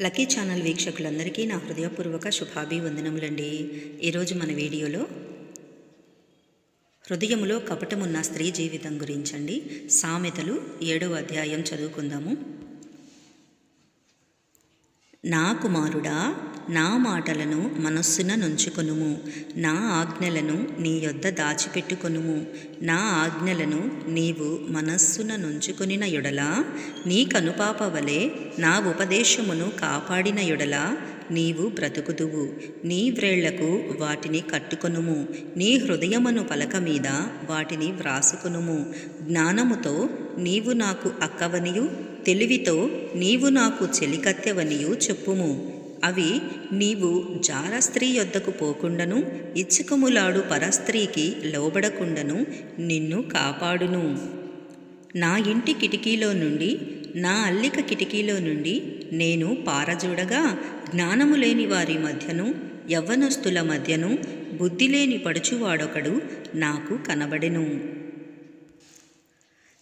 Lucky channel వీక్షకులందరికీ నా హృదయపూర్వక శుభాభివందనములండి. ఈరోజు మన వీడియోలో హృదయములో కపటమున్న స్త్రీ జీవితం గురించండి. సామెతలు ఏడవ అధ్యాయం చదువుకుందాము. నా కుమారుడా నా మాటలను మనస్సున నుంచుకొనుము. నా ఆజ్ఞలను నీ యొద్ద దాచిపెట్టుకొనుము. నా ఆజ్ఞలను నీవు మనస్సున నుంచుకొనిన యొడల? నీ కనుపాప వలె నా ఉపదేశమును కాపాడిన యొడల? నీవు బ్రతుకుదువు. నీ వ్రేళ్ళకు వాటిని కట్టుకొనుము. నీ హృదయమును పలక మీద వాటిని వ్రాసుకొనుము. జ్ఞానముతో నీవు నాకు అక్కవనియు తెలివితో నీవు నాకు చెలికత్తెవనియు చెప్పుము. అవి నీవు జార స్త్రీ యొద్దకు పోకుండను ఇచ్చుకములాడు పరస్త్రీకి లోబడకుండను నిన్ను కాపాడును. నా ఇంటి కిటికీలో నుండి నా అల్లిక కిటికీలో నుండి నేను పారజూడగా జ్ఞానము లేని వారి మధ్యను యవ్వనస్తుల మధ్యను బుద్ధి లేని పడుచువాడొకడు నాకు కనబడెను.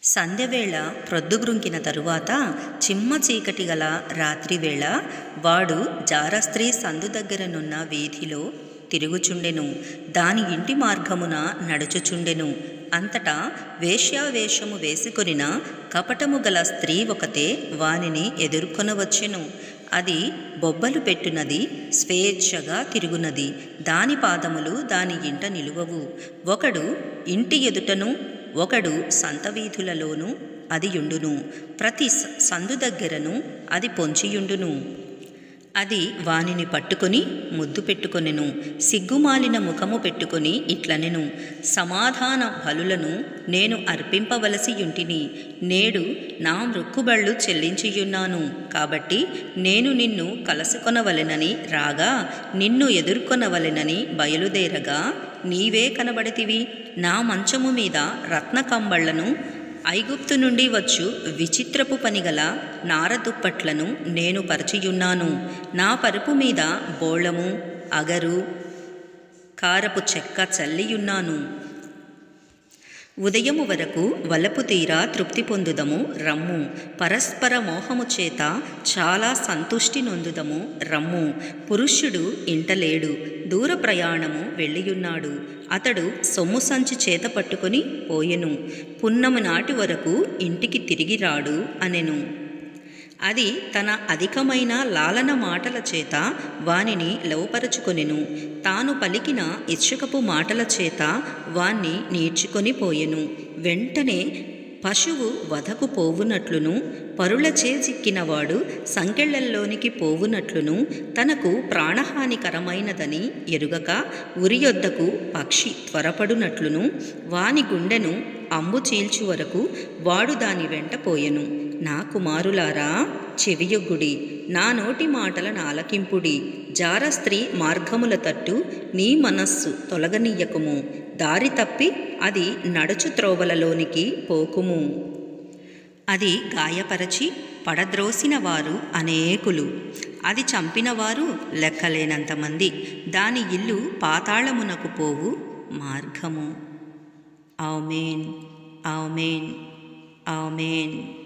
సంధ్యవేళ ప్రొద్దుగ్రుంకిన తరువాత చిమ్మ చీకటి గల రాత్రివేళ వాడు జారస్త్రీ సందు దగ్గరనున్న వీధిలో తిరుగుచుండెను. దాని ఇంటి మార్గమున నడుచుచుండెను. అంతటా వేశ్యావేషము వేసుకొనిన కపటము గల స్త్రీ ఒకతే వానిని ఎదుర్కొనవచ్చెను. అది బొబ్బలు పెట్టునది స్వేచ్ఛగా తిరుగునది. దాని పాదములు దాని ఇంట నిలువవు. ఒకడు ఇంటి ఎదుటను ఒకడు సంత వీధులలోనూ అది యుండును. ప్రతి సందు దగ్గరను అది పొంచియుండును. అది వానిని పట్టుకొని ముద్దు పెట్టుకొనెను. సిగ్గుమాలిన ముఖము పెట్టుకొని ఇట్లనెను. సమాధాన బలులను నేను అర్పింపవలసి యుంటిని. నేడు నా మృక్కుబళ్ళు చెల్లించియున్నాను. కాబట్టి నేను నిన్ను కలసుకొనవలెనని రాగా నిన్ను ఎదుర్కొనవలెనని బయలుదేరగా నీవే కనబడితివి. నా మంచము మీద రత్నకంబళ్ళను ఐగుప్తు నుండి వచ్చు విచిత్రపు పనిగల నారదుప్పట్లను నేను పరిచియున్నాను. నా పరుపు మీద బోళము అగరు కారపు చెక్క చల్లియున్నాను. ఉదయము వరకు వలపు తీరా తృప్తి పొందుదము రమ్ము. పరస్పర మోహము చేత చాలా సంతుష్టి నొందుదము రమ్ము. పురుషుడు ఇంటలేడు. దూర ప్రయాణము వెళ్ళియున్నాడు. అతడు సొమ్ము సంచి చేత పట్టుకొని పోయెను. పున్నము నాటి వరకు ఇంటికి తిరిగి రాడు అనెను. అది తన అధికమైన లాలన మాటల చేత వానిని లోపరుచుకొనెను. తాను పలికిన ఇచ్చుకపు మాటల చేత వాణ్ణి నేర్చుకొని పోయెను. వెంటనే పశువు వధకు పోవునట్లును పరులచే చిక్కినవాడు సంకెళ్ళల్లోనికి పోవునట్లును తనకు ప్రాణహానికరమైనదని ఎరుగక ఉరియొద్దకు పక్షి త్వరపడునట్లును వాని గుండెను అంబు చీల్చు వరకు వాడు దాని వెంట పోయెను. నా కుమారులారా చెవియొగ్గుడి నా నోటి మాటల నాలకింపుడి జార స్త్రీ మార్గముల తట్టు నీ మనస్సు తొలగనీయకుము. దారి తప్పి అది నడుచు త్రోవలలోనికి పోకుము. అది గాయపరచి పడద్రోసిన వారు అనేకులు. అది చంపినవారు లెక్కలేనంతమంది దాని ఇల్లు పాతాళమునకు పోవు మార్గము. ఆమెన్. ఆమెన్. ఆమెన్.